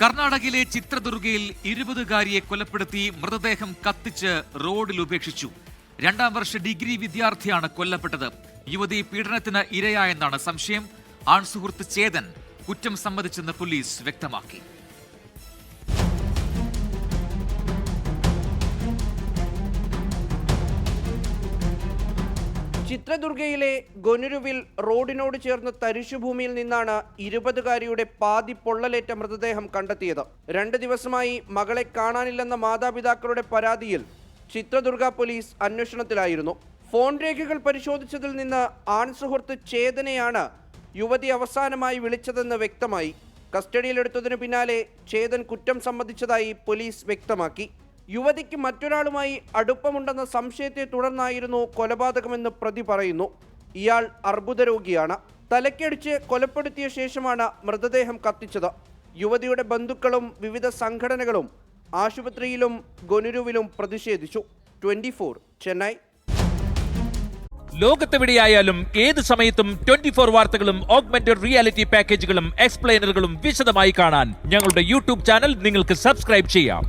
കർണാടകയിലെ ചിത്രദുർഗയിൽ ഇരുപതുകാരിയെ കൊലപ്പെടുത്തി മൃതദേഹം കത്തിച്ച് റോഡിൽ ഉപേക്ഷിച്ചു. രണ്ടാം വർഷ ഡിഗ്രി വിദ്യാർത്ഥിയാണ് കൊല്ലപ്പെട്ടത്. യുവതി പീഡനത്തിന് ഇരയായെന്നാണ് സംശയം. ആൺസുഹൃത്ത് ചേതൻ കുറ്റം സമ്മതിച്ചെന്ന് പോലീസ് വ്യക്തമാക്കി. ചിത്രദുർഗയിലെ ഗൊനുരുവിൽ റോഡിനോട് ചേർന്ന തരിശുഭൂമിയിൽ നിന്നാണ് ഇരുപതുകാരിയുടെ പാതി പൊള്ളലേറ്റ മൃതദേഹം കണ്ടെത്തിയത്. രണ്ട് ദിവസമായി മകളെ കാണാനില്ലെന്ന മാതാപിതാക്കളുടെ പരാതിയിൽ ചിത്രദുർഗ പോലീസ് അന്വേഷണത്തിലായിരുന്നു. ഫോൺ രേഖകൾ പരിശോധിച്ചതിൽ നിന്ന് ആൺസുഹൃത്ത് ചേതനയാണ് യുവതി അവസാനമായി വിളിച്ചതെന്ന് വ്യക്തമായി. കസ്റ്റഡിയിലെടുത്തതിനു പിന്നാലെ ചേതൻ കുറ്റം സംബന്ധിച്ചതായി പോലീസ് വ്യക്തമാക്കി. യുവതിക്ക് മറ്റൊരാളുമായി അടുപ്പമുണ്ടെന്ന സംശയത്തെ തുടർന്നായിരുന്നു കൊലപാതകമെന്ന് പ്രതി പറയുന്നു. ഇയാൾ അർബുദ രോഗിയാണ്. തലക്കടിച്ച് കൊലപ്പെടുത്തിയ ശേഷമാണ് മൃതദേഹം കത്തിച്ചത്. യുവതിയുടെ ബന്ധുക്കളും വിവിധ സംഘടനകളും ആശുപത്രിയിലും ഗൊനുരുവിലും പ്രതിഷേധിച്ചു. Twenty four Chennai. ലോകത്തെവിടെയായാലും ഏത് സമയത്തും ട്വന്റി ഫോർ വാർത്തകളും ഓഗ്മെന്റഡ് റിയാലിറ്റി പാക്കേജുകളും എക്സ്പ്ലെയിനറുകളും വിശദമായി കാണാൻ ഞങ്ങളുടെ യൂട്യൂബ് ചാനൽ നിങ്ങൾക്ക് സബ്സ്ക്രൈബ് ചെയ്യാം.